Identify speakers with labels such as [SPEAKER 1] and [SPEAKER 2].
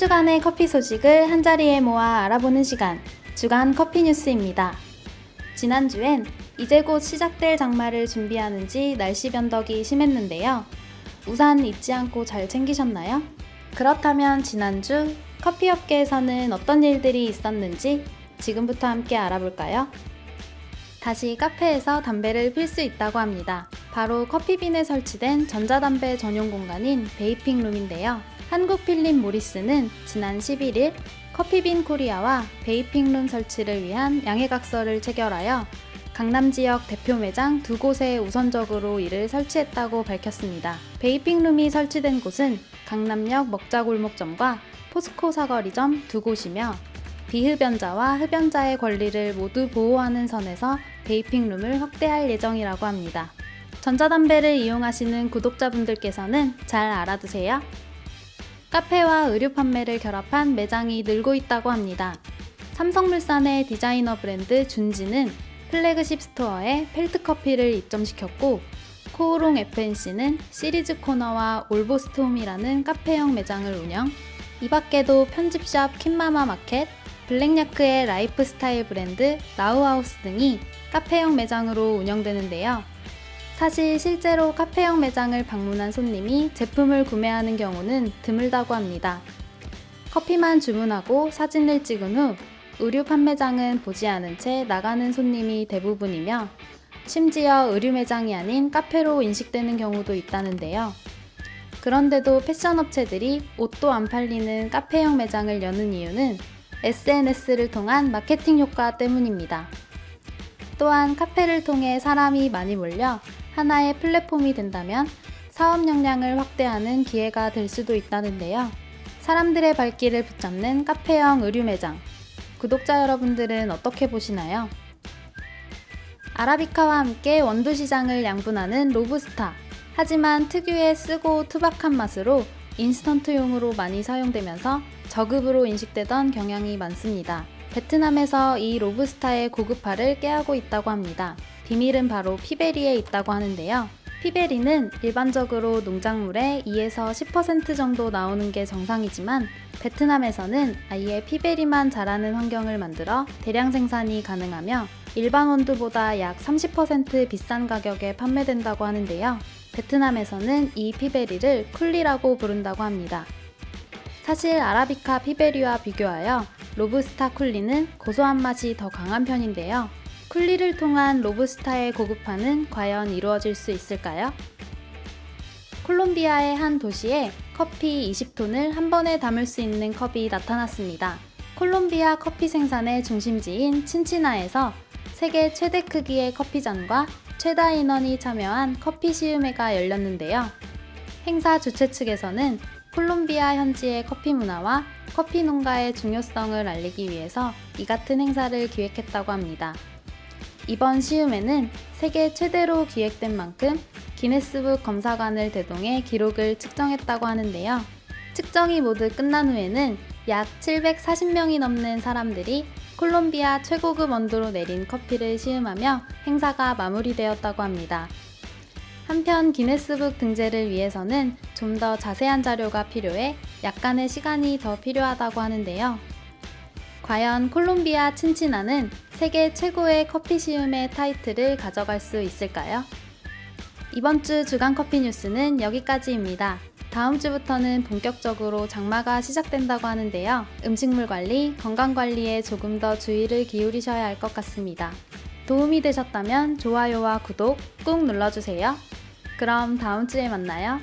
[SPEAKER 1] 주간의 커피 소식을 한자리에 모아 알아보는 시간, 주간 커피 뉴스입니다. 지난주엔 이제 곧 시작될 장마를 준비하는지 날씨 변덕이 심했는데요. 우산 잊지 않고 잘 챙기셨나요? 그렇다면 지난주 커피 업계에서는 어떤 일들이 있었는지 지금부터 함께 알아볼까요? 다시 카페에서 담배를 필 수 있다고 합니다. 바로 커피빈에 설치된 전자담배 전용 공간인 베이핑 룸인데요. 한국필립 모리스는 지난 11일 커피빈 코리아와 베이핑 룸 설치를 위한 양해각서를 체결하여 강남 지역 대표 매장 두 곳에 우선적으로 이를 설치했다고 밝혔습니다. 베이핑 룸이 설치된 곳은 강남역 먹자골목점과 포스코 사거리점 두 곳이며 비흡연자와 흡연자의 권리를 모두 보호하는 선에서 베이핑 룸을 확대할 예정이라고 합니다. 전자담배를 이용하시는 구독자분들께서는 잘 알아두세요. 카페와 의류 판매를 결합한 매장이 늘고 있다고 합니다. 삼성물산의 디자이너 브랜드 준지는 플래그십 스토어에 펠트 커피를 입점시켰고 코오롱 FNC는 시리즈 코너와 올보스트홈이라는 카페형 매장을 운영. 이 밖에도 편집샵 킨마마 마켓, 블랙야크의 라이프스타일 브랜드 라우하우스 등이 카페형 매장으로 운영되는데요. 사실 실제로 카페형 매장을 방문한 손님이 제품을 구매하는 경우는 드물다고 합니다. 커피만 주문하고 사진을 찍은 후 의류 판매장은 보지 않은 채 나가는 손님이 대부분이며 심지어 의류 매장이 아닌 카페로 인식되는 경우도 있다는데요. 그런데도 패션 업체들이 옷도 안 팔리는 카페형 매장을 여는 이유는 SNS를 통한 마케팅 효과 때문입니다. 또한 카페를 통해 사람이 많이 몰려 하나의 플랫폼이 된다면 사업 역량을 확대하는 기회가 될 수도 있다는데요. 사람들의 발길을 붙잡는 카페형 의류 매장. 구독자 여러분들은 어떻게 보시나요? 아라비카와 함께 원두 시장을 양분하는 로부스타. 하지만 특유의 쓰고 투박한 맛으로 인스턴트용으로 많이 사용되면서 저급으로 인식되던 경향이 많습니다. 베트남에서 이 로부스타의 고급화를 깨하고 있다고 합니다. 비밀은 바로 피베리에 있다고 하는데요. 피베리는 일반적으로 농작물의 2에서 10% 정도 나오는 게 정상이지만 베트남에서는 아예 피베리만 자라는 환경을 만들어 대량 생산이 가능하며 일반 원두보다 약 30% 비싼 가격에 판매된다고 하는데요. 베트남에서는 이 피베리를 쿨리라고 부른다고 합니다. 사실 아라비카 피베리와 비교하여 로부스타 쿨리는 고소한 맛이 더 강한 편인데요. 쿨리를 통한 로부스타의 고급화는 과연 이루어질 수 있을까요? 콜롬비아의 한 도시에 커피 20톤을 한 번에 담을 수 있는 컵이 나타났습니다. 콜롬비아 커피 생산의 중심지인 친치나에서 세계 최대 크기의 커피잔과 최다 인원이 참여한 커피 시음회가 열렸는데요. 행사 주최 측에서는 콜롬비아 현지의 커피 문화와 커피 농가의 중요성을 알리기 위해서 이 같은 행사를 기획했다고 합니다. 이번 시음회는 세계 최대로 기획된 만큼 기네스북 검사관을 대동해 기록을 측정했다고 하는데요. 측정이 모두 끝난 후에는 약 740명이 넘는 사람들이 콜롬비아 최고급 원두로 내린 커피를 시음하며 행사가 마무리되었다고 합니다. 한편 기네스북 등재를 위해서는 좀 더 자세한 자료가 필요해 약간의 시간이 더 필요하다고 하는데요. 과연 콜롬비아 친치나는 세계 최고의 커피 시음의 타이틀을 가져갈 수 있을까요? 이번 주 주간 커피 뉴스는 여기까지입니다. 다음 주부터는 본격적으로 장마가 시작된다고 하는데요. 음식물 관리, 건강 관리에 조금 더 주의를 기울이셔야 할 것 같습니다. 도움이 되셨다면 좋아요와 구독 꾹 눌러주세요. 그럼 다음 주에 만나요.